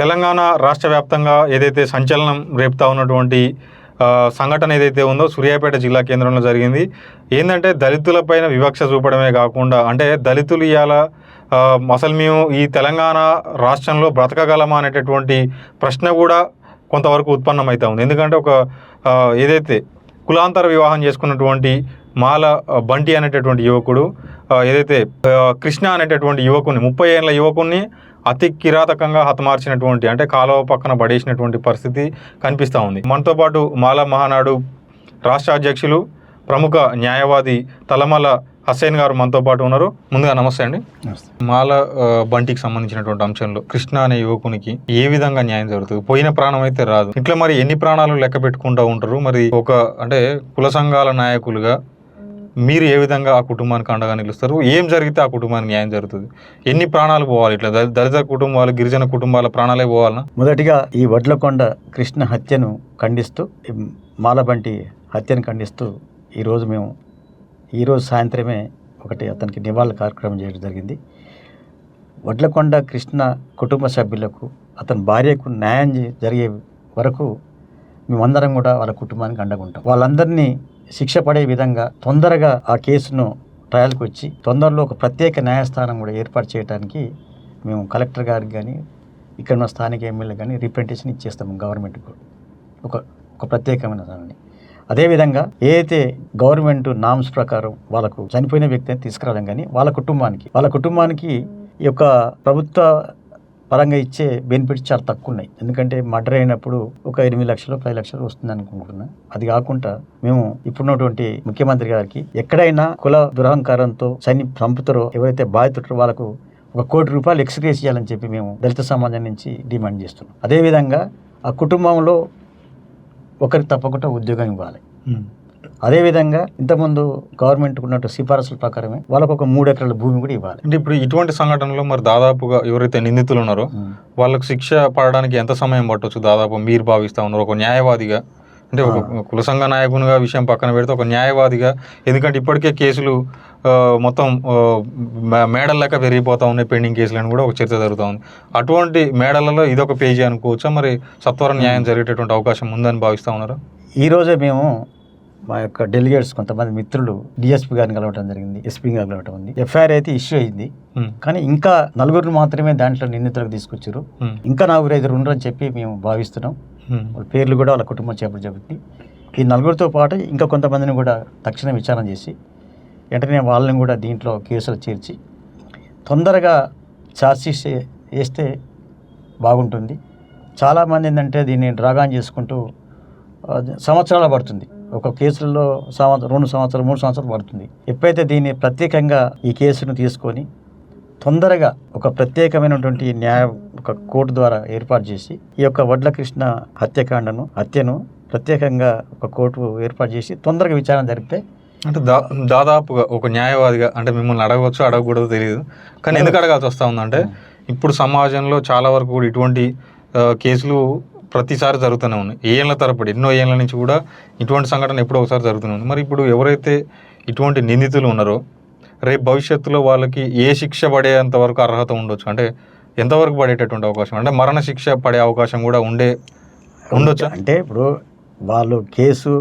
తెలంగాణ రాష్ట్ర వ్యాప్తంగా ఏదైతే సంచలనం రేపుతా ఉన్నటువంటి సంఘటన ఏదైతే ఉందో సూర్యాపేట జిల్లా కేంద్రంలో జరిగింది. ఏంటంటే దళితులపైన వివక్ష చూపడమే కాకుండా అంటే దళితులు ఇవాళ అసలు మేము ఈ తెలంగాణ రాష్ట్రంలో బ్రతకగలమా అనేటటువంటి ప్రశ్న కూడా కొంతవరకు ఉత్పన్నమవుతా ఉంది. ఎందుకంటే ఒక ఏదైతే కులాంతర వివాహం చేసుకున్నటువంటి మాల బంటి అనేటటువంటి యువకుడు ఏదైతే కృష్ణ అనేటటువంటి యువకుని ముప్పై ఏళ్ళ యువకుని అతి కిరాతకంగా హతమార్చినటువంటి అంటే కాలువ పక్కన పడేసినటువంటి పరిస్థితి కనిపిస్తూ ఉంది. మనతో పాటు మాల మహానాడు రాష్ట్ర అధ్యక్షులు ప్రముఖ న్యాయవాది తలమల హస్సేన్ గారు మనతో పాటు ఉన్నారు. ముందుగా నమస్తే అండి. మాల బంటికి సంబంధించినటువంటి అంశంలో కృష్ణ అనే యువకునికి ఏ విధంగా న్యాయం జరుగుతుంది? పోయిన ప్రాణం అయితే రాదు. ఇట్లా మరి ఎన్ని ప్రాణాలు లెక్క పెట్టుకుంటూ ఉంటారు? మరి ఒక అంటే కుల సంఘాల నాయకులుగా మీరు ఏ విధంగా ఆ కుటుంబానికి అండగా నిలుస్తారు? ఏం జరిగితే ఆ కుటుంబానికి న్యాయం జరుగుతుంది? ఎన్ని ప్రాణాలు పోవాలి ఇట్లా? దళిత కుటుంబాలు గిరిజన కుటుంబాల ప్రాణాలే పోవాలనా? మొదటిగా ఈ వడ్లకొండ కృష్ణ హత్యను ఖండిస్తూ మాలబంటి హత్యను ఖండిస్తూ ఈరోజు మేము ఈరోజు సాయంత్రమే ఒకటి అతనికి నివాళుల కార్యక్రమం చేయడం జరిగింది. వడ్లకొండ కృష్ణ కుటుంబ సభ్యులకు అతని భార్యకు న్యాయం జరిగే వరకు మేమందరం కూడా వాళ్ళ కుటుంబానికి అండగా ఉంటాం. వాళ్ళందరినీ శిక్ష పడే విధంగా తొందరగా ఆ కేసును ట్రయల్కి వచ్చి తొందరలో ఒక ప్రత్యేక న్యాయస్థానం కూడా ఏర్పాటు చేయడానికి మేము కలెక్టర్ గారికి కానీ ఇక్కడ ఉన్న స్థానిక ఎమ్మెల్యే కానీ రిప్రజెంటేషన్ ఇచ్చేస్తాము గవర్నమెంట్కు ఒక ఒక ప్రత్యేకమైన దానిని. అదేవిధంగా ఏదైతే గవర్నమెంట్ నామ్స్ ప్రకారం వాళ్ళకు చనిపోయిన వ్యక్తిని తీసుకురావడం కానీ వాళ్ళ కుటుంబానికి వాళ్ళ కుటుంబానికి ఈ యొక్క ప్రభుత్వ పరంగా ఇచ్చే బెనిఫిట్స్ చాలా తక్కువ ఉన్నాయి ఎందుకంటే మర్డర్ అయినప్పుడు ఒక ఎనిమిది లక్షలు పది లక్షలు వస్తుంది అనుకుంటున్నా. అది కాకుండా మేము ఇప్పుడున్నటువంటి ముఖ్యమంత్రి గారికి ఎక్కడైనా కుల దురహంకారంతో చని చంపుతారో ఎవరైతే బాధితుటారో వాళ్ళకు ఒక కోటి రూపాయలు ఎక్స్గ్రేస్ చేయాలని చెప్పి మేము దళిత సమాజం నుంచి డిమాండ్ చేస్తున్నాం. అదేవిధంగా ఆ కుటుంబంలో ఒకరికి తప్పకుండా ఉద్యోగం ఇవ్వాలి. అదేవిధంగా ఇంతకుముందు గవర్నమెంట్ ఉన్నట్టు సిఫారసుల ప్రకారమే వాళ్ళకు ఒక మూడు ఎకరాల భూమి కూడా ఇవ్వాలి. అంటే ఇప్పుడు ఇటువంటి సంఘటనలో మరి దాదాపుగా ఎవరైతే నిందితులు ఉన్నారో వాళ్ళకు శిక్ష పడడానికి ఎంత సమయం పట్టొచ్చు? దాదాపు మీరు భావిస్తా ఉన్నారు ఒక న్యాయవాదిగా. అంటే ఒక కుల సంఘ నాయకునిగా విషయం పక్కన పెడితే ఒక న్యాయవాదిగా. ఎందుకంటే ఇప్పటికే కేసులు మొత్తం ఆ, మే- మేడల లెక్క పెరిగిపోతా ఉన్నాయి పెండింగ్ కేసులు అని కూడా ఒక చర్చ జరుగుతూ ఉంది. అటువంటి మేడలలో ఇదొక పేజీ అనుకోవచ్చా? మరి సత్వర న్యాయం జరిగేటటువంటి అవకాశం ఉందని భావిస్తా ఉన్నారా? ఈ రోజే మేము మా యొక్క డెలిగేట్స్ కొంతమంది మిత్రులు డిఎస్పీ గారిని కలవటం జరిగింది ఎస్పీ గారిని కలవటం ఉంది. ఎఫ్ఐఆర్ అయితే ఇష్యూ అయింది. ఉమ్, కానీ ఇంకా నలుగురు మాత్రమే దాంట్లో నిందితులకు తీసుకొచ్చారు. ఉమ్, ఇంకా నలుగురు ఐదుగురు ఉండరని చెప్పి మేము భావిస్తున్నాం. ఉమ్, వాళ్ళ పేర్లు కూడా వాళ్ళ కుటుంబం చేపలు చెబుతుంది ఈ నలుగురితో పాటు ఇంకా కొంతమందిని కూడా తక్షణ విచారణ చేసి వెంటనే వాళ్ళని కూడా దీంట్లో కేసులు చేర్చి తొందరగా ఛార్జ్షీట్ వేస్తే బాగుంటుంది. చాలామంది ఏంటంటే దీన్ని డ్రాగాన్ చేసుకుంటూ సంవత్సరాలు పడుతుంది. ఒక కేసుల్లో సంవత్సరం రెండు సంవత్సరాలు మూడు సంవత్సరాలు పడుతుంది. ఎప్పుడైతే దీన్ని ప్రత్యేకంగా ఈ కేసును తీసుకొని తొందరగా ఒక ప్రత్యేకమైనటువంటి న్యాయ ఒక కోర్టు ద్వారా ఏర్పాటు చేసి ఈ యొక్క వడ్ల కృష్ణ హత్యకాండను హత్యను ప్రత్యేకంగా ఒక కోర్టు ఏర్పాటు చేసి తొందరగా విచారణ జరిపితే అంటే దా దాదాపుగా ఒక న్యాయవాదిగా అంటే మిమ్మల్ని అడగవచ్చు అడగకూడదో తెలియదు కానీ ఎందుకు అడగాల్సి వస్తూ ఉందంటే ఇప్పుడు సమాజంలో చాలా వరకు కూడా ఇటువంటి కేసులు ప్రతిసారి జరుగుతూనే ఉన్నాయి ఏళ్ళ తరబడి ఎన్నో ఏళ్ళ నుంచి కూడా ఇటువంటి సంఘటన ఎప్పుడో ఒకసారి జరుగుతూనే ఉంది. మరి ఇప్పుడు ఎవరైతే ఇటువంటి నిందితులు ఉన్నారో రేపు భవిష్యత్తులో వాళ్ళకి ఏ శిక్ష పడేంత వరకు అర్హత ఉండొచ్చు? అంటే ఎంతవరకు పడేటటువంటి అవకాశం? అంటే మరణ శిక్ష పడే అవకాశం కూడా ఉండే ఉండొచ్చా? అంటే ఇప్పుడు వాళ్ళు కేసు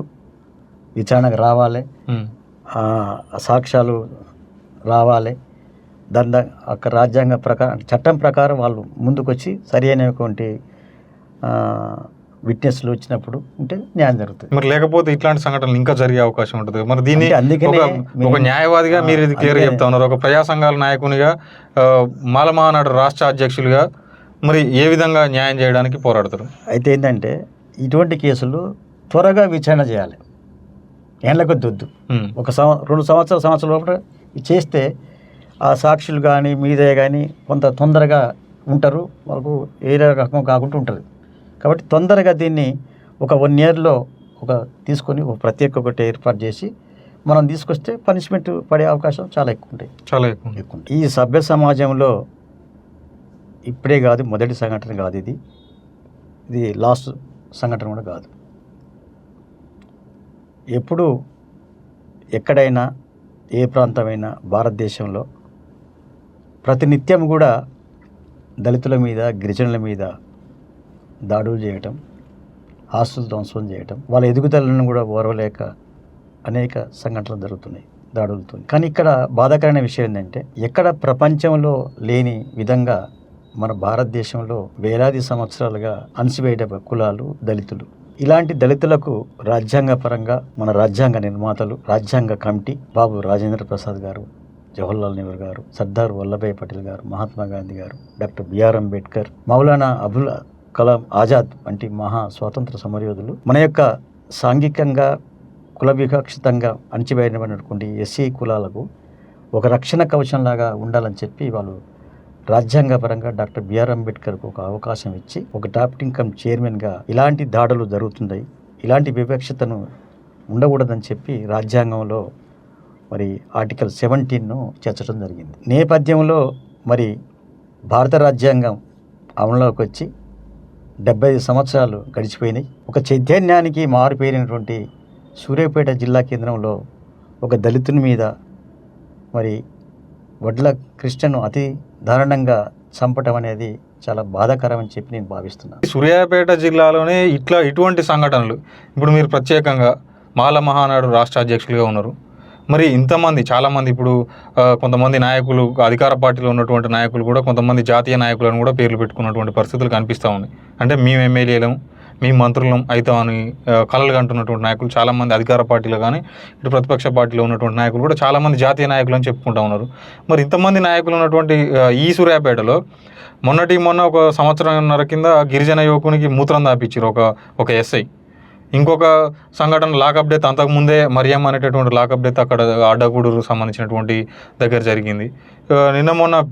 విచారణకు రావాలి సాక్ష్యాలు రావాలి దాని అక్కడ రాజ్యాంగ ప్రకారం చట్టం ప్రకారం వాళ్ళు ముందుకొచ్చి సరి అయినటువంటి విట్నెస్లు వచ్చినప్పుడు ఉంటే న్యాయం జరుగుతుంది. మరి లేకపోతే ఇట్లాంటి సంఘటనలు ఇంకా జరిగే అవకాశం ఉంటుంది మరి దీన్ని అంటే అందుకనే ఒక న్యాయవాదిగా మీరు ఇది క్లియర్ చెప్తా ఉన్నారు. ఒక ప్రజా సంఘాల నాయకునిగా ఆ, మాలమహానాడు రాష్ట్ర అధ్యక్షులుగా మరి ఏ విధంగా న్యాయం చేయడానికి పోరాడతారు? అయితే ఏంటంటే ఇటువంటి కేసులు త్వరగా విచారణ చేయాలి. ఏళ్ళకు దొద్దు. ఉమ్, ఒక సంవ రెండు సంవత్సరాల సంవత్సరాల లోపల చేస్తే ఆ సాక్షులు కానీ మీదే కానీ కొంత తొందరగా ఉంటారు. వాళ్ళకు ఏ రకం కాకుండా ఉంటుంది. కాబట్టి తొందరగా దీన్ని ఒక వన్ ఇయర్లో ఒక తీసుకొని ఒక ప్రత్యేక ఒకటి ఏర్పాటు చేసి మనం తీసుకొస్తే పనిష్మెంట్ పడే అవకాశం చాలా ఎక్కువ ఉంటాయి చాలా ఎక్కువ. ఎక్కువ ఉంటాయి. ఈ సభ్య సమాజంలో ఇప్పుడే కాదు మొదటి సంఘటన కాదు ఇది ఇది లాస్ట్ సంఘటన కూడా కాదు ఎప్పుడు ఎక్కడైనా ఏ ప్రాంతమైనా భారతదేశంలో ప్రతినిత్యం కూడా దళితుల మీద గిరిజనుల మీద దాడులు చేయటం ఆస్తులు ధ్వంసం చేయటం వాళ్ళ ఎదుగుదలను కూడా ఓర్వలేక అనేక సంఘటనలు జరుగుతున్నాయి దాడులతో. కానీ ఇక్కడ బాధాకరమైన విషయం ఏంటంటే ఎక్కడ ప్రపంచంలో లేని విధంగా మన భారతదేశంలో వేలాది సంవత్సరాలుగా అణచివేయట కులాలు దళితులు. ఇలాంటి దళితులకు రాజ్యాంగ పరంగా మన రాజ్యాంగ నిర్మాతలు రాజ్యాంగ కమిటీ బాబు రాజేంద్ర ప్రసాద్ గారు జవహర్లాల్ నెహ్రూ గారు సర్దార్ వల్లభాయ్ పటేల్ గారు మహాత్మా గాంధీ గారు doctor B R Ambedkar Maulana Abul Kalam Azad వంటి మహా స్వాతంత్ర సమరయోధులు మన యొక్క సాంఘికంగా కుల వివక్షితంగా అణచివేయబడినటువంటి ఎస్సీ కులాలకు ఒక రక్షణ కవచంలాగా ఉండాలని చెప్పి వాళ్ళు రాజ్యాంగపరంగా డాక్టర్ బిఆర్ అంబేద్కర్కు ఒక అవకాశం ఇచ్చి ఒక టాప్టింగ్ ఇన్కమ్ చైర్మన్గా ఇలాంటి దాడులు జరుగుతున్నాయి ఇలాంటి వివక్షతను ఉండకూడదని చెప్పి రాజ్యాంగంలో మరి ఆర్టికల్ సెవెంటీన్ను చేర్చడం జరిగింది. నేపథ్యంలో మరి భారత రాజ్యాంగం అమలులోకి వచ్చి డెబ్బై ఐదు సంవత్సరాలు గడిచిపోయినాయి. ఒక చైతన్యానికి మారుపేరినటువంటి సూర్యాపేట జిల్లా కేంద్రంలో ఒక దళితుని మీద మరి వడ్ల కృష్ణను అతి దారుణంగా చంపటం అనేది చాలా బాధాకరం అని చెప్పి నేను భావిస్తున్నాను సూర్యాపేట జిల్లాలోనే ఇట్లా ఇటువంటి సంఘటనలు ఇప్పుడు మీరు ప్రత్యేకంగా మాల మహానాడు రాష్ట్ర అధ్యక్షులుగా ఉన్నారు. మరి ఇంతమంది చాలామంది ఇప్పుడు కొంతమంది నాయకులు అధికార పార్టీలో ఉన్నటువంటి నాయకులు కూడా కొంతమంది జాతీయ నాయకులను కూడా పేర్లు పెట్టుకున్నటువంటి పరిస్థితులు కనిపిస్తూ ఉన్నాయి. అంటే మేము ఎమ్మెల్యేలం మేము మంత్రులం అవుతామని కలలు కంటున్నటువంటి నాయకులు చాలామంది అధికార పార్టీలో కానీ ఇటు ప్రతిపక్ష పార్టీలో ఉన్నటువంటి నాయకులు కూడా చాలామంది జాతీయ నాయకులు అని చెప్పుకుంటా ఉన్నారు. మరి ఇంతమంది నాయకులు ఉన్నటువంటి ఈ సూర్యాపేటలో మొన్నటి మొన్న ఒక సంవత్సరంన్నర కింద గిరిజన యువకునికి మూత్రం దాపించారు ఒక ఒక ఎస్ఐ. ఇంకొక సంఘటన లాకప్ డెత్ అంతకుముందే మరియమ్మ అనేటటువంటి లాకప్ డెత్ అక్కడ అడ్డగూడూరు సంబంధించినటువంటి దగ్గర జరిగింది. నిన్న మొన్న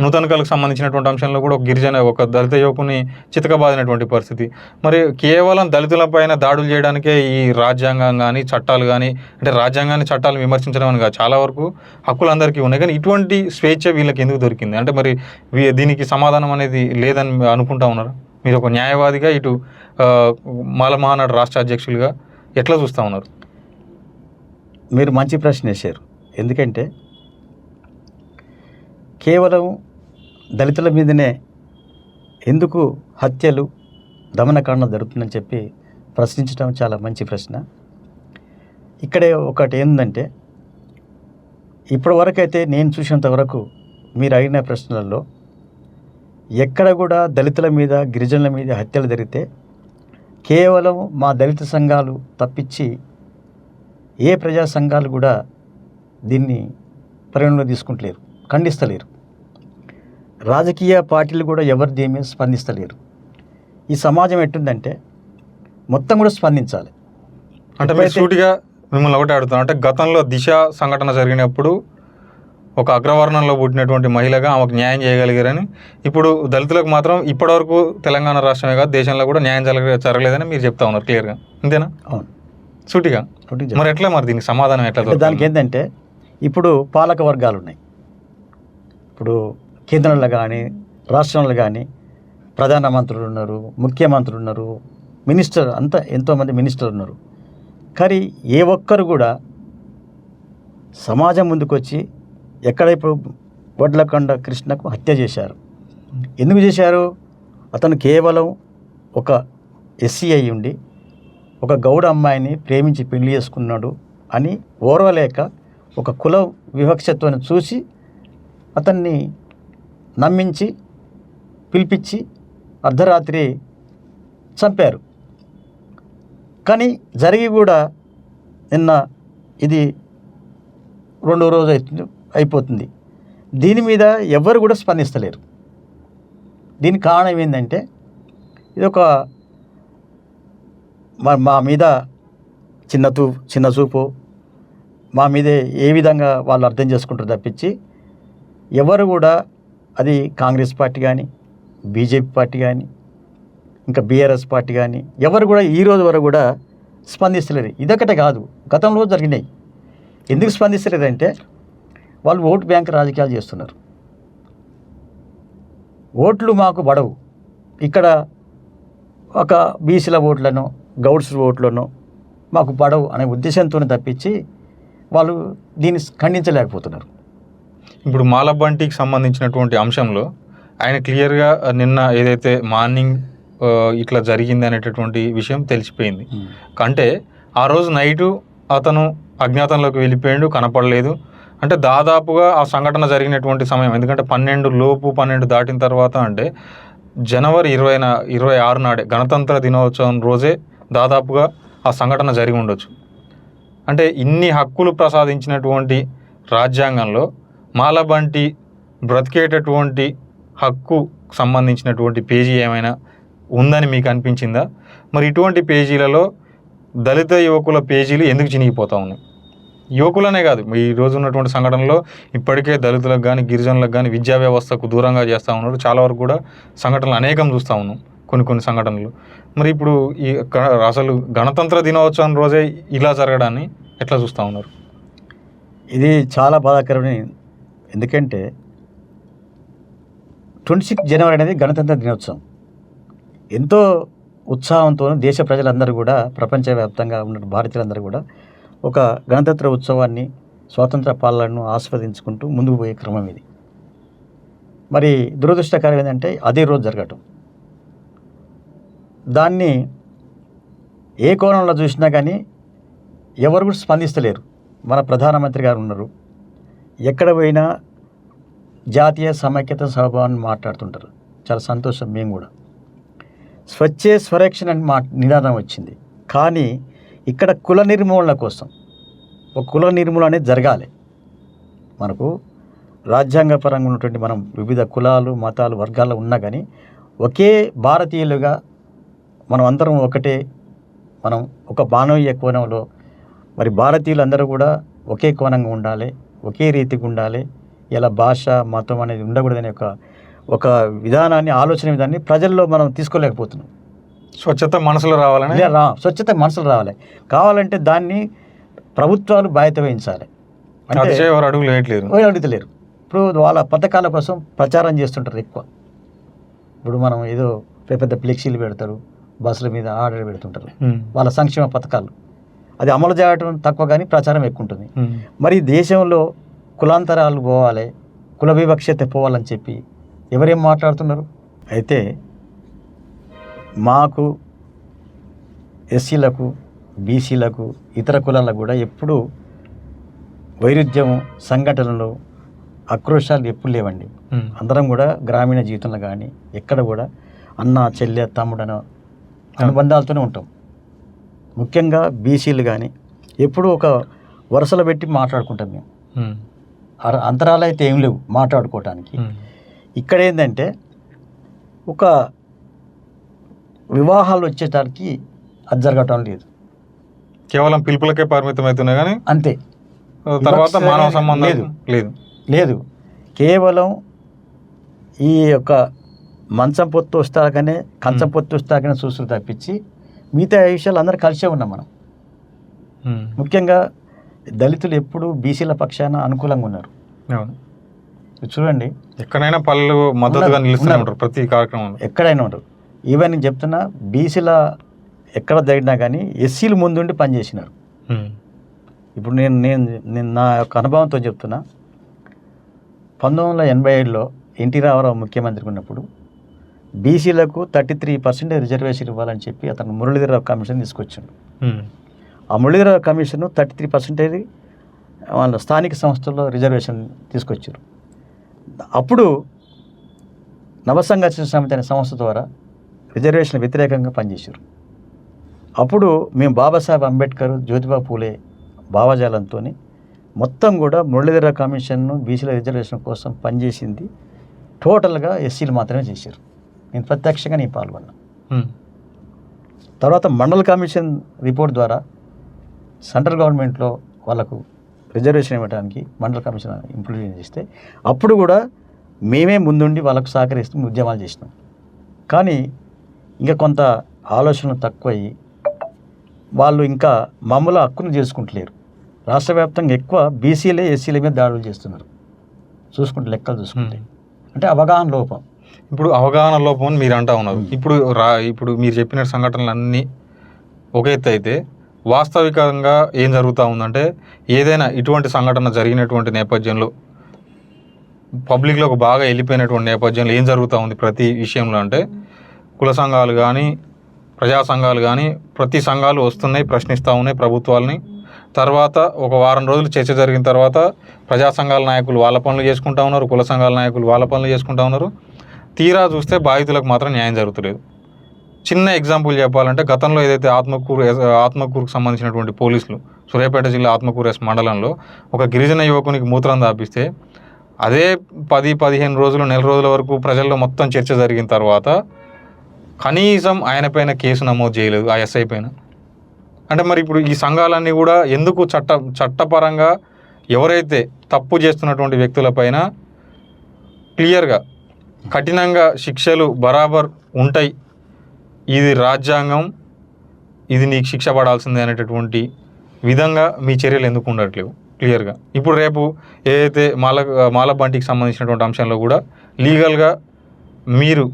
నూతనకలకు సంబంధించినటువంటి అంశంలో కూడా ఒక గిరిజన ఒక దళిత యువకుని చితకబాదినటువంటి పరిస్థితి. మరి కేవలం దళితులపైన దాడులు చేయడానికే ఈ రాజ్యాంగం కానీ చట్టాలు కానీ అంటే రాజ్యాంగాన్ని చట్టాలు విమర్శించడం అని కాదు. చాలా వరకు హక్కులు అందరికీ ఉన్నాయి. కానీ ఇటువంటి స్వేచ్ఛ వీళ్ళకి ఎందుకు దొరికింది? అంటే మరి వీ- దీనికి సమాధానం అనేది లేదని అనుకుంటా ఉన్నారు? మీరు ఒక న్యాయవాదిగా ఇటు మాలమహానాడు మాల రాష్ట్ర అధ్యక్షులుగా ఎట్లా చూస్తూ ఉన్నారు? మీరు మంచి ప్రశ్న వేశారు. ఎందుకంటే కేవలం దళితుల మీదనే ఎందుకు హత్యలు దమనకాండం జరుగుతుందని చెప్పి ప్రశ్నించడం చాలా మంచి ప్రశ్న. ఇక్కడే ఒకటి ఏంటంటే ఇప్పటివరకైతే నేను చూసినంత వరకు మీరు అడిగిన ప్రశ్నలలో ఎక్కడ కూడా దళితుల మీద గిరిజనుల మీద హత్యలు జరిగితే కేవలం మా దళిత సంఘాలు తప్పించి ఏ ప్రజా సంఘాలు కూడా దీన్ని పరిగణలో తీసుకుంటలేరు ఖండిస్తలేరు. రాజకీయ పార్టీలు కూడా ఎవరు దీని మీద స్పందిస్తలేరు. ఈ సమాజం ఎట్టుందంటే మొత్తం కూడా స్పందించాలి. అంటే సూటిగా మిమ్మల్ని ఒకటి అడుగుతాను అంటే గతంలో దిశ సంఘటన జరిగినప్పుడు ఒక అగ్రవర్ణంలో పుట్టినటువంటి మహిళగా ఆమెకు న్యాయం చేయగలిగారని ఇప్పుడు దళితులకు మాత్రం ఇప్పటివరకు తెలంగాణ రాష్ట్రమే కాదు దేశంలో కూడా న్యాయం జరగ జరగలేదని మీరు చెప్తా ఉన్నారు క్లియర్గా. అంతేనా అవును. సూటిగా? మరి ఎట్లా మరి దీనికి సమాధానం ఎట్లా దానికి? ఏంటంటే ఇప్పుడు పాలక వర్గాలు ఉన్నాయి ఇప్పుడు కేంద్రంలో కానీ రాష్ట్రంలో కానీ ప్రధానమంత్రులు ఉన్నారు ముఖ్యమంత్రులు ఉన్నారు మినిస్టర్ అంతా ఎంతోమంది మినిస్టర్లు ఉన్నారు. కానీ ఏ ఒక్కరు కూడా సమాజం ముందుకు వచ్చి ఎక్కడ ఇప్పుడు వడ్లకొండ కృష్ణకు హత్య చేశారు? ఎందుకు చేశారు? అతను కేవలం ఒక ఎస్సీ అయి ఉండి ఒక గౌడ అమ్మాయిని ప్రేమించి పెళ్ళి చేసుకున్నాడు అని ఓర్వలేక ఒక కుల వివక్షత్వాన్ని చూసి అతన్ని నమ్మించి పిలిపించి అర్ధరాత్రి చంపారు. కానీ జరిగి కూడా నిన్న ఇది రెండో రోజు అవుతుంది. అయిపోతుంది. దీని మీద ఎవ్వరు కూడా స్పందిస్తలేరు. దీనికి కారణం ఏంటంటే ఇది ఒక మా మా మీద చిన్న తూ చిన్న చూపు మా మీద ఏ విధంగా వాళ్ళు అర్థం చేసుకుంటారు తప్పించి ఎవరు కూడా అది కాంగ్రెస్ పార్టీ కానీ బీజేపీ పార్టీ కానీ ఇంకా బీఆర్ఎస్ పార్టీ కానీ ఎవరు కూడా ఈ రోజు వరకు కూడా స్పందిస్తలేరు. ఇదొకటే కాదు గతంలో జరిగినాయి. ఎందుకు స్పందిస్తలేదంటే వాళ్ళు ఓటు బ్యాంక్ రాజకీయాలు చేస్తున్నారు. ఓట్లు మాకు పడవు. ఇక్కడ ఒక బీసీల ఓట్లను గౌడ్స్ ఓట్లను మాకు పడవు అనే ఉద్దేశంతో తప్పించి వాళ్ళు దీన్ని ఖండించలేకపోతున్నారు. ఇప్పుడు మాలబంటికి సంబంధించినటువంటి అంశంలో ఆయన క్లియర్గా నిన్న ఏదైతే మార్నింగ్ ఇట్లా జరిగింది అనేటటువంటి విషయం తెలిసిపోయింది. అంటే ఆ రోజు నైటు అతను అజ్ఞాతంలోకి వెళ్ళిపోయాడు కనపడలేదు. అంటే దాదాపుగా ఆ సంఘటన జరిగినటువంటి సమయం. ఎందుకంటే పన్నెండు లోపు పన్నెండు దాటిన తర్వాత అంటే జనవరి ఇరవై ఇరవై ఆరు నాడే గణతంత్ర దినోత్సవం రోజే దాదాపుగా ఆ సంఘటన జరిగి ఉండొచ్చు. అంటే ఇన్ని హక్కులు ప్రసాదించినటువంటి రాజ్యాంగంలో మాలబంటి బ్రతికేటటువంటి హక్కు సంబంధించినటువంటి పేజీ ఏమైనా ఉందని మీకు అనిపించిందా? మరి ఇటువంటి పేజీలలో దళిత యువకుల పేజీలు ఎందుకు చినిగిపోతా ఉన్నాయి? యువకులనే కాదు. ఈ రోజు ఉన్నటువంటి సంఘటనలో ఇప్పటికే దళితులకు కానీ గిరిజనులకు కానీ విద్యా వ్యవస్థకు దూరంగా చేస్తూ ఉన్నారు. చాలా వరకు కూడా సంఘటనలు అనేకం చూస్తూ ఉన్నాం. కొన్ని కొన్ని సంఘటనలు. మరి ఇప్పుడు ఈ అసలు గణతంత్ర దినోత్సవం రోజే ఇలా జరగడాన్ని ఎట్లా చూస్తూ ఉన్నారు? ఇది చాలా బాధాకరమైన ఎందుకంటే ట్వంటీ సిక్స్ జనవరి అనేది గణతంత్ర దినోత్సవం. ఎంతో ఉత్సాహంతో దేశ ప్రజలందరూ కూడా ప్రపంచవ్యాప్తంగా ఉన్న భారతీయులందరూ కూడా ఒక గణతంత్ర ఉత్సవాన్ని స్వాతంత్ర పాలనను ఆస్వాదించుకుంటూ ముందుకు పోయే క్రమం ఇది. మరి దురదృష్టకరం ఏంటంటే అదే రోజు జరగటం. దాన్ని ఏ కోణంలో చూసినా కానీ ఎవరు కూడా స్పందిస్తలేరు. మన ప్రధానమంత్రి గారు ఉన్నారు. ఎక్కడ పోయినా జాతీయ సమైక్యత స్వభావాన్ని మాట్లాడుతుంటారు. చాలా సంతోషం మేము కూడా. స్వచ్ఛే స్వరక్షణ అని మా నినాదం వచ్చింది. కానీ ఇక్కడ కుల నిర్మూలన కోసం. ఒక కుల నిర్మూలన అనేది జరగాలి. మనకు రాజ్యాంగపరంగా ఉన్నటువంటి మనం వివిధ కులాలు మతాలు వర్గాలు ఉన్నా కానీ ఒకే భారతీయులుగా మనం అందరం ఒకటే మనం ఒక మానవీయ కోణంలో మరి భారతీయులు అందరూ కూడా ఒకే కోణంగా ఉండాలి ఒకే రీతిగా ఉండాలి. ఇలా భాష మతం అనేది ఉండకూడదనే ఒక ఒక విధానాన్ని ఆలోచన విధానాన్ని ప్రజల్లో మనం తీసుకోలేకపోతున్నాం. స్వచ్ఛత మనసులో రావాలని రా స్వచ్ఛత మనసులు రావాలి. కావాలంటే దాన్ని ప్రభుత్వాలు బాధ్యత వహించాలి. అంటే అడుగులు వేయట్లేరు. అడుగుతలేరు. ఇప్పుడు వాళ్ళ పథకాల కోసం ప్రచారం చేస్తుంటారు ఎక్కువ. ఇప్పుడు మనం ఏదో పెద్ద పెద్ద ఫ్లెక్సీలు పెడతారు బస్సుల మీద ఆర్డర్ పెడుతుంటారు. వాళ్ళ సంక్షేమ పథకాలు. అది అమలు చేయడం తక్కువ కానీ ప్రచారం ఎక్కువ ఉంటుంది. మరి దేశంలో కులాంతరాలు పోవాలి కుల వివక్షత పోవాలని చెప్పి ఎవరేం మాట్లాడుతున్నారు? అయితే మాకు ఎస్సీలకు బీసీలకు ఇతర కులాలకు కూడా ఎప్పుడూ వైరుధ్యం సంఘటనలు ఆక్రోశాలు ఎప్పుడు లేవండి. అందరం కూడా గ్రామీణ జీవితంలో కానీ ఎక్కడ కూడా అన్న చెల్లె తమ్ముడనో అనుబంధాలతోనే ఉంటాం. ముఖ్యంగా బీసీలు కానీ ఎప్పుడూ ఒక వరుసలో పెట్టి మాట్లాడుకుంటాం మేము. అంతరాలు అయితే ఏం లేవు మాట్లాడుకోవటానికి. ఇక్కడ ఏంటంటే ఒక వివాహాలు వచ్చేటానికి అది జరగటం లేదు కేవలం పిలుపులకే పరిమితం అవుతున్నాయి కానీ అంతే తర్వాత మానవ సంబంధం లేదు. లేదు లేదు కేవలం ఈ యొక్క మంచం పొత్తు వస్తాకనే కంచం. పొత్తు వస్తాకనే చూస్తూ తప్పించి మిగతా విషయాలు అందరూ కలిసే ఉన్నాం మనం. ముఖ్యంగా దళితులు ఎప్పుడూ బీసీల పక్షాన అనుకూలంగా ఉన్నారు అవును. చూడండి ఎక్కడైనా పళ్ళు మద్దతుగా నిలుస్తూనే. ఉంటారు ప్రతి కార్యక్రమంలో ఎక్కడైనా ఉండరు ఈవెన్ నేను చెప్తున్నా బీసీల ఎక్కడ జరిగినా కానీ ఎస్సీలు ముందుండి పనిచేసినారు. ఇప్పుడు నేను నేను నేను నా యొక్క అనుభవంతో చెప్తున్నా పంతొమ్మిది వందల ఎనభై ఏడులో ఎన్టీ రామారావు ముఖ్యమంత్రి ఉన్నప్పుడు బీసీలకు థర్టీ త్రీ పర్సెంట్ రిజర్వేషన్ ఇవ్వాలని చెప్పి అతను మురళీధరరావు కమిషన్ తీసుకొచ్చాడు. ఆ Muralidhar Rao commission thirty three percentage వాళ్ళ స్థానిక సంస్థల్లో రిజర్వేషన్ తీసుకొచ్చారు అప్పుడు నవసంఘర్షణ సమితి అనే సంస్థ ద్వారా రిజర్వేషన్ వ్యతిరేకంగా పనిచేశారు. అప్పుడు మేము బాబాసాహెబ్ అంబేద్కర్ జ్యోతిబా పూలే భావజాలంతో మొత్తం కూడా మురళీధర కమిషన్ను బీసీల రిజర్వేషన్ కోసం పనిచేసింది. టోటల్గా ఎస్సీలు మాత్రమే చేశారు. నేను ప్రత్యక్షంగా నేను పాల్గొన్నా. తర్వాత మండల కమిషన్ రిపోర్ట్ ద్వారా సెంట్రల్ గవర్నమెంట్లో వాళ్ళకు రిజర్వేషన్ ఇవ్వడానికి మండల కమిషన్ ఇంప్లిమెంట్ చేస్తే అప్పుడు కూడా మేమే ముందుండి వాళ్ళకు సహకరిస్తూ ఉద్యమాలు చేసినాం. కానీ ఇంకా కొంత ఆలోచనలు తక్కువయ్యి వాళ్ళు ఇంకా మమ్మల్ని హక్కును చేసుకుంటలేరు. రాష్ట్ర వ్యాప్తంగా ఎక్కువ బీసీలే ఎస్సీల మీద దాడులు చేస్తున్నారు. చూసుకుంటే లెక్కలు చూసుకుంటే. అంటే అవగాహన లోపం. ఇప్పుడు అవగాహన లోపం అని మీరు అంటా ఉన్నారు. ఇప్పుడు రా ఇప్పుడు మీరు చెప్పిన సంఘటనలు అన్నీ ఒక ఎత్తు అయితే వాస్తవికంగా ఏం జరుగుతూ ఉందంటే ఏదైనా ఇటువంటి సంఘటన జరిగినటువంటి నేపథ్యంలో పబ్లిక్లోకి బాగా వెళ్ళిపోయినటువంటి నేపథ్యంలో ఏం జరుగుతూ ఉంది ప్రతి విషయంలో అంటే కుల సంఘాలు కానీ ప్రజా సంఘాలు కానీ ప్రతి సంఘాలు వస్తున్నాయి ప్రశ్నిస్తూ ఉన్నాయి ప్రభుత్వాలని. తర్వాత ఒక వారం రోజులు చర్చ జరిగిన తర్వాత ప్రజా సంఘాల నాయకులు వాళ్ళ పనులు చేసుకుంటా ఉన్నారు కుల సంఘాల నాయకులు వాళ్ళ పనులు చేసుకుంటా ఉన్నారు. తీరా చూస్తే బాధితులకు మాత్రం న్యాయం జరుగుతలేదు. చిన్న ఎగ్జాంపుల్ చెప్పాలంటే గతంలో ఏదైతే ఆత్మకూరు ఆత్మకూరుకు సంబంధించినటువంటి పోలీసులు సూర్యాపేట జిల్లా ఆత్మకూరు ఎస్ మండలంలో ఒక గిరిజన యువకునికి మూత్రం దాపిస్తే అదే పది పదిహేను రోజులు నెల రోజుల వరకు ప్రజల్లో మొత్తం చర్చ జరిగిన తర్వాత కనీసం ఆయన పైన కేసు నమోదు చేయలేదు ఆ ఎస్ఐ పైన. అంటే మరి ఇప్పుడు ఈ సంఘాలన్నీ కూడా ఎందుకు చట్ట చట్టపరంగా ఎవరైతే తప్పు చేస్తున్నటువంటి వ్యక్తులపైన క్లియర్గా కఠినంగా శిక్షలు బరాబర్ ఉంటాయి ఇది రాజ్యాంగం ఇది నీకు శిక్ష పడాల్సిందే అనేటటువంటి విధంగా మీ చర్యలు ఎందుకు ఉండట్లేవు క్లియర్గా. ఇప్పుడు రేపు ఏదైతే మాల మాల బంటికి సంబంధించినటువంటి అంశంలో కూడా లీగల్గా మీరు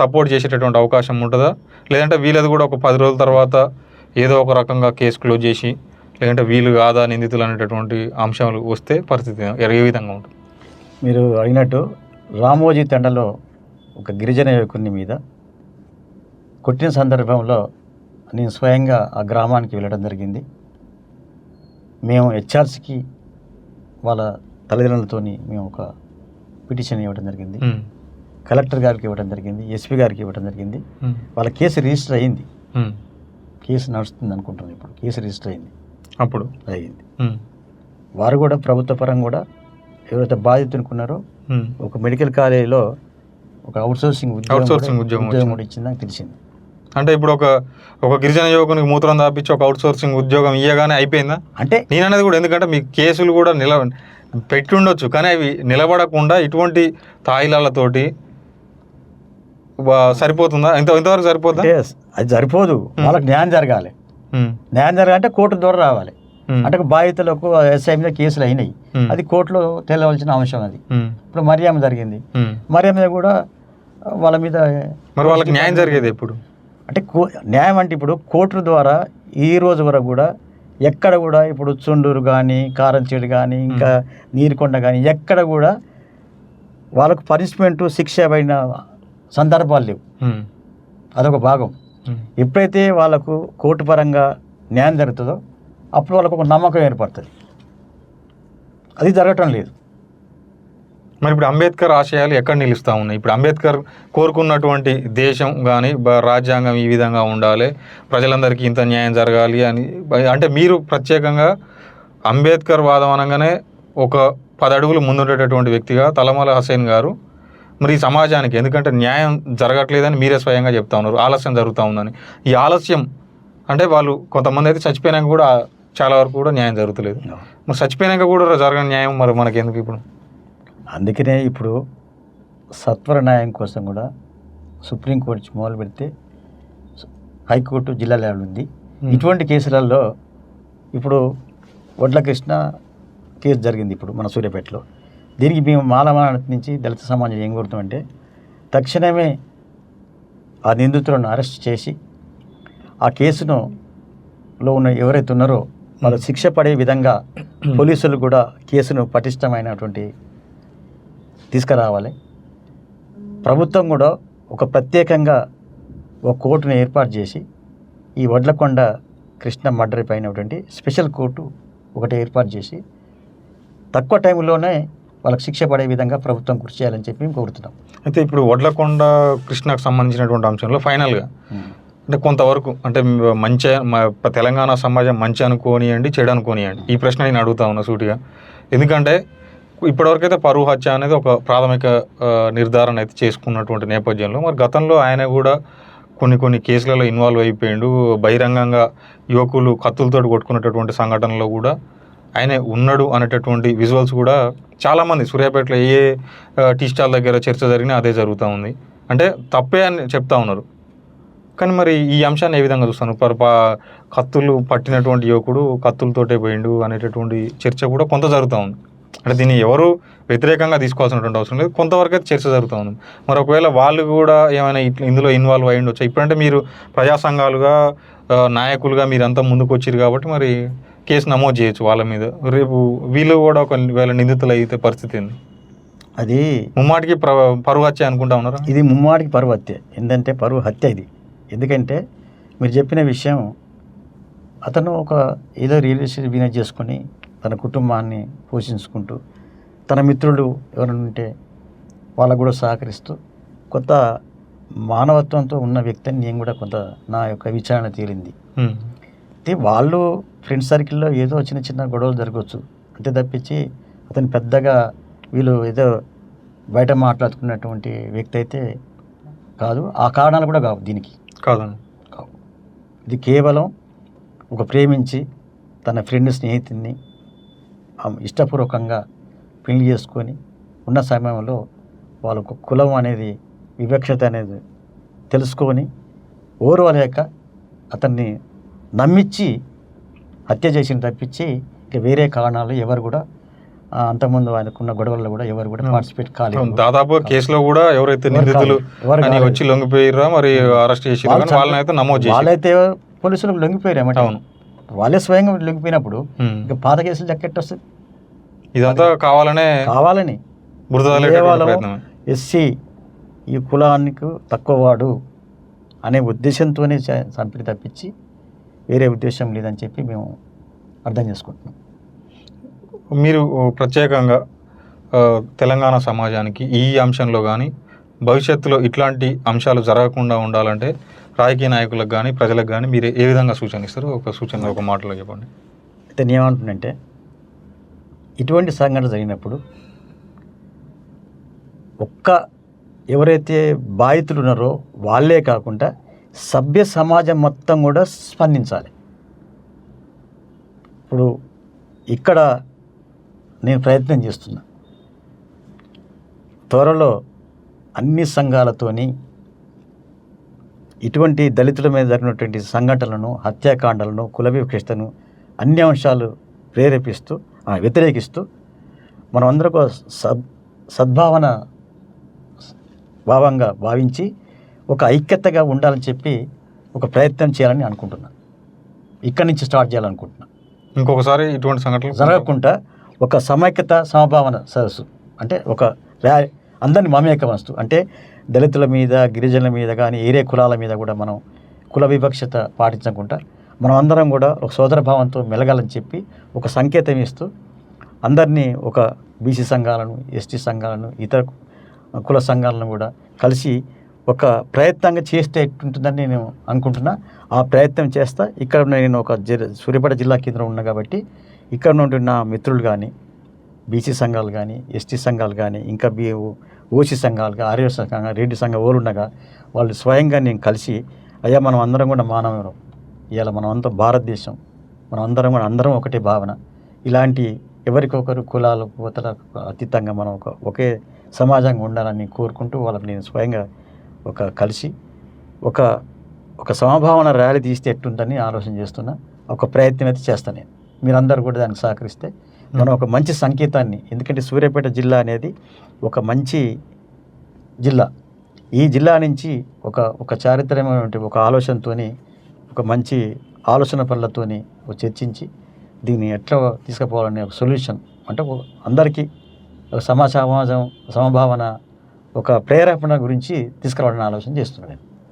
సపోర్ట్ చేసేటటువంటి అవకాశం ఉంటుందా? లేదంటే వీళ్ళది కూడా ఒక పది రోజుల తర్వాత ఏదో ఒక రకంగా కేసు క్లోజ్ చేసి లేదంటే వీళ్ళు కాదా నిందితులు అనేటటువంటి అంశాలు వస్తే పరిస్థితి ఏ విధంగా ఉంటుంది? మీరు అడిగినట్టు రామోజీ తండలో ఒక గిరిజన యువకుని మీద కొట్టిన సందర్భంలో నేను స్వయంగా ఆ గ్రామానికి వెళ్ళడం జరిగింది. మేము హెచ్ఆర్సీకి వాళ్ళ తల్లిదండ్రులతోని మేము ఒక పిటిషన్ ఇవ్వడం జరిగింది. కలెక్టర్ గారికి ఇవ్వడం జరిగింది ఎస్పీ గారికి ఇవ్వడం జరిగింది. వాళ్ళ కేసు రిజిస్టర్ అయ్యింది. ఉమ్. కేసు నడుస్తుంది అనుకుంటున్నాను ఇప్పుడు. కేసు రిజిస్టర్ అయింది అప్పుడు? అయ్యింది. ఉమ్, వారు కూడా ప్రభుత్వ పరంగా కూడా ఎవరైతే బాధితునుకున్నారో. ఒక మెడికల్ కాలేజీలో ఒక అవుట్సోర్సింగ్ ఉద్యోగం కూడా- ఉద్యోగం. కూడా ఇచ్చిందని తెలిసింది. అంటే ఇప్పుడు ఒక ఒక గిరిజన యువకునికి మూత్రం దాపించి ఒక అవుట్ సోర్సింగ్ ఉద్యోగం ఇయ్యగానే అయిపోయిందా? అంటే నేను అనేది కూడా ఎందుకంటే మీ కేసులు కూడా నిల పెట్టి ఉండొచ్చు కానీ అవి నిలబడకుండా ఇటువంటి తాయిలాలతోటి సరిపోతుందా? ఇంత ఇంతవరకు సరిపోతుందా అది సరిపోదు. వాళ్ళకి న్యాయం జరగాలి. ఉమ్, న్యాయం జరగాలంటే కోర్టు ద్వారా రావాలి. ఉమ్, అంటే బాధితులకు ఎస్ఐ మీద కేసులు అయినాయి. అది కోర్టులో తేలవలసిన అంశం అది. ఇప్పుడు మరియామ జరిగింది. మరియామ కూడా వాళ్ళ మీద మరి వాళ్ళకి న్యాయం జరిగేది ఎప్పుడు? అంటే న్యాయం అంటే ఇప్పుడు కోర్టు ద్వారా ఈ రోజు వరకు కూడా ఎక్కడ కూడా ఇప్పుడు చుండూరు కానీ కారంచేడు కానీ ఇంకా నీరుకొండ కానీ ఎక్కడ కూడా వాళ్ళకు పనిష్మెంట్ శిక్ష పడిన సందర్భాలు లేవు. అదొక భాగం. ఎప్పుడైతే వాళ్ళకు కోర్టు పరంగా న్యాయం జరుగుతుందో అప్పుడు వాళ్ళకు ఒక నమ్మకం ఏర్పడుతుంది. అది జరగటం లేదు. మరి ఇప్పుడు అంబేద్కర్ ఆశయాలు ఎక్కడ నిలుస్తూ ఉన్నాయి? ఇప్పుడు అంబేద్కర్ కోరుకున్నటువంటి దేశం కానీ రాజ్యాంగం ఈ విధంగా ఉండాలి ప్రజలందరికీ ఇంత న్యాయం జరగాలి అని అంటే మీరు ప్రత్యేకంగా అంబేద్కర్ వాదం అనగానే ఒక పది అడుగులు ముందుండేటటువంటి వ్యక్తిగా తలమల హసేన్ గారు మరి ఈ సమాజానికి ఎందుకంటే న్యాయం జరగట్లేదని మీరే స్వయంగా చెప్తా ఉన్నారు ఆలస్యం జరుగుతూ ఉందని. ఈ ఆలస్యం అంటే వాళ్ళు కొంతమంది అయితే చచ్చిపోయినాక కూడా చాలా వరకు కూడా న్యాయం జరుగుతలేదు. మరి చచ్చిపోయినాక కూడా జరగని న్యాయం మరి మనకి ఎందుకు ఇప్పుడు? అందుకనే ఇప్పుడు సత్వర న్యాయం కోసం కూడా సుప్రీంకోర్టు మొదలు పెడితే హైకోర్టు జిల్లా లెవెల్ ఉంది. ఇటువంటి కేసులలో ఇప్పుడు వడ్ల కృష్ణ కేసు జరిగింది ఇప్పుడు మన సూర్యాపేటలో. దీనికి మేము మాలమాన నుంచి దళిత సమాజం ఏం కోరుతామంటే తక్షణమే ఆ నిందితులను అరెస్ట్ చేసి ఆ కేసును లో ఉన్న ఎవరైతే ఉన్నారో వాళ్ళ శిక్ష పడే విధంగా పోలీసులు కూడా కేసును పటిష్టమైనటువంటి తీసుకురావాలి. ప్రభుత్వం కూడా ఒక ప్రత్యేకంగా ఒక కోర్టును ఏర్పాటు చేసి ఈ వడ్లకొండ కృష్ణ మర్డర్ పైనటువంటి స్పెషల్ కోర్టు ఒకటి ఏర్పాటు చేసి తక్కువ టైంలోనే వాళ్ళకి శిక్ష పడే విధంగా ప్రభుత్వం కృషి చేయాలని చెప్పి మేము కోరుతున్నాం. అయితే ఇప్పుడు వడ్లకొండ కృష్ణకు సంబంధించినటువంటి అంశంలో ఫైనల్గా అంటే కొంతవరకు అంటే మంచి తెలంగాణ సమాజం మంచి అనుకోనియండి చెడు అనుకోనియండి. ఈ ప్రశ్న నేను అడుగుతా ఉన్నా సూటిగా. ఎందుకంటే ఇప్పటివరకు అయితే పరువు హత్య అనేది ఒక ప్రాథమిక నిర్ధారణ అయితే చేసుకున్నటువంటి నేపథ్యంలో మరి గతంలో ఆయన కూడా కొన్ని కొన్ని కేసులలో ఇన్వాల్వ్ అయిపోయిండు. బహిరంగంగా యువకులు కత్తులతో కొట్టుకునేటటువంటి సంఘటనలో కూడా ఆయన ఉన్నాడు అనేటటువంటి విజువల్స్ కూడా చాలామంది. సూర్యాపేటలో ఏ టీ స్టాల్ దగ్గర చర్చ జరిగినా అదే జరుగుతూ ఉంది. అంటే తప్పే అని చెప్తా ఉన్నారు. కానీ మరి ఈ అంశాన్ని ఏ విధంగా చూస్తాను పర్ కత్తులు పట్టినటువంటి యువకుడు కత్తులతోటే పోయిండు అనేటటువంటి చర్చ కూడా కొంత జరుగుతూ ఉంది. అంటే దీన్ని ఎవరు వ్యతిరేకంగా తీసుకోవాల్సినటువంటి అవసరం లేదు. కొంతవరకు అయితే చర్చ జరుగుతూ ఉంది. మరి ఒకవేళ వాళ్ళు కూడా ఏమైనా ఇందులో ఇన్వాల్వ్ అయ్యి ఉండొచ్చు ఇప్పుడంటే మీరు ప్రజా సంఘాలుగా నాయకులుగా మీరంతా ముందుకు వచ్చారు కాబట్టి మరి కేసు నమోదు చేయొచ్చు వాళ్ళ మీద. రేపు వీళ్ళు కూడా ఒకవేళ నిందితులు అయితే పరిస్థితి ఏంది? అది ముమ్మాటికి ప్ర పరువు వచ్చాయి అనుకుంటా ఉన్నారా? ఇది ముమ్మాడికి పరువు హత్య. ఏంటంటే పరువు హత్య ఇది. ఎందుకంటే మీరు చెప్పిన విషయం అతను ఒక ఏదో రియల్ ఎస్టేట్ బిజినెస్ చేసుకొని తన కుటుంబాన్ని పోషించుకుంటూ తన మిత్రులు ఎవరైనా ఉంటే వాళ్ళకు కూడా సహకరిస్తూ కొంత మానవత్వంతో ఉన్న వ్యక్తిని నేను కూడా కొంత నా యొక్క విచారణ తేలింది ఉమ్. అయితే వాళ్ళు ఫ్రెండ్ సర్కిల్లో ఏదో చిన్న చిన్న గొడవలు జరగవచ్చు. అంతే తప్పించి అతను పెద్దగా వీళ్ళు ఏదో బయట మాట్లాడుకున్నటువంటి వ్యక్తి అయితే కాదు. ఆ కారణాలు కూడా కావు దీనికి. కాదండి. కావు. ఇది కేవలం ఒక ప్రేమించి తన ఫ్రెండ్ స్నేహితుడిని ఇష్టపూర్వకంగా పెళ్ళి చేసుకొని ఉన్న సమయంలో వాళ్ళకు కులం అనేది వివక్షత అనేది తెలుసుకొని ఓర్వలేక అతన్ని నమ్మించి హత్య చేసిన తప్పించి ఇక వేరే కారణాలు ఎవరు కూడా అంతకుముందు ఆయనకున్న గొడవల్లో కూడా ఎవరు కూడా అవును. పార్టిసిపేట్ కాలేదు. దాదాపు కేసులో కూడా ఎవరైతే ఎవరు నిందితులు. వచ్చి లొంగిపోయిరా మరి అరెస్ట్ వాళ్ళు కానీ వాళ్ళని అయితే నమోదు చేసి వాళ్ళైతే పోలీసులకు లొంగిపోయారు అవును. వాళ్ళే స్వయంగా లొంగిపోయినప్పుడు. ఇక పాత కేసులు జక్కెట్ వస్తుంది. ఇదంతా కావాలనే కావాలని ఎస్సీ ఈ కులానికి తక్కువవాడు అనే ఉద్దేశంతోనే చంపిడి తప్పించి వేరే ఉద్దేశం లేదని చెప్పి మేము అర్థం చేసుకుంటున్నాం. మీరు ప్రత్యేకంగా తెలంగాణ సమాజానికి ఈ అంశంలో కానీ భవిష్యత్తులో ఇట్లాంటి అంశాలు జరగకుండా ఉండాలంటే రాజకీయ నాయకులకు కానీ ప్రజలకు కానీ మీరు ఏ విధంగా సూచన ఇస్తారు? ఒక సూచన ఒక మాటలో చెప్పండి. అయితే నేను ఇటువంటి సంఘటన జరిగినప్పుడు ఒక్క ఎవరైతే బాధితులు ఉన్నారో వాళ్ళే కాకుండా సభ్య సమాజం మొత్తం కూడా స్పందించాలి. ఇప్పుడు ఇక్కడ నేను ప్రయత్నం చేస్తున్నా. త్వరలో అన్ని సంఘాలతోని ఇటువంటి దళితుల మీద జరిగినటువంటి సంఘటనలను హత్యాకాండలను కుల వివక్షతను అన్ని అంశాలు ప్రేరేపిస్తూ ఆ, వ్యతిరేకిస్తూ మనం అందరం సద్ సద్భావన భావంగా భావించి ఒక ఐక్యతగా ఉండాలని చెప్పి ఒక ప్రయత్నం చేయాలని అనుకుంటున్నాను ఇక్కడి నుంచి స్టార్ట్ చేయాలనుకుంటున్నాను ఇంకొకసారి ఇటువంటి సంఘటనలు జరగకుండా ఒక సమైక్యత సమభావన సదస్సు అంటే ఒక ర్యా అందరిని మమేకమస్తూ అంటే దళితుల మీద గిరిజనుల మీద కానీ ఏరే కులాల మీద కూడా మనం కుల వివక్షత పాటించకుండా మనం అందరం కూడా ఒక సోదరభావంతో మెలగాలని చెప్పి ఒక సంకేతం ఇస్తూ అందరినీ ఒక బీసీ సంఘాలను ఎస్టీ సంఘాలను ఇతర కుల సంఘాలను కూడా కలిసి ఒక ప్రయత్నంగా చేస్తే ఎట్టుంటుందని నేను అనుకుంటున్నా. ఆ ప్రయత్నం చేస్తా. ఇక్కడ నేను ఒక జిల్లా సూర్యాపేట జిల్లా కేంద్రం ఉన్నా కాబట్టి ఇక్కడ నుండి నా మిత్రులు కానీ బీసీ సంఘాలు కానీ ఎస్టీ సంఘాలు కానీ ఇంకా బీ ఓసీ సంఘాలు ఆర్య సంఘాలు రెడ్డి సంఘం ఓరు ఉండగా వాళ్ళు స్వయంగా నేను కలిసి అయ్యా మనం అందరం కూడా మానవులం. ఇవాళ మనం అంతా భారతదేశం. మనం అందరం కూడా అందరం ఒకటే భావన. ఇలాంటి ఎవరికొకరు కులాలు పోతలకు అతీతంగా మనం ఒక ఒకే సమాజంగా ఉండాలని కోరుకుంటూ వాళ్ళకి నేను స్వయంగా ఒక కలిసి ఒక ఒక సమభావన ర్యాలీ తీస్తే ఎట్టుందని ఆలోచన చేస్తున్నా. ఒక ప్రయత్నం అయితే చేస్తాను నేను. మీరందరూ కూడా దానికి సహకరిస్తే మనం ఒక మంచి సంకేతాన్ని ఎందుకంటే సూర్యాపేట జిల్లా అనేది ఒక మంచి జిల్లా. ఈ జిల్లా నుంచి ఒక ఒక చారిత్రమైనటువంటి ఒక ఆలోచనతోని ఒక మంచి ఆలోచన పనులతోని ఒక చర్చించి దీన్ని ఎట్లా తీసుకుపోవాలనే ఒక సొల్యూషన్. అంటే అందరికీ ఒక సమా సమాజం సమభావన ఒక ప్రేరేపణ గురించి తీసుకురావాలని ఆలోచన చేస్తున్నాను నేను.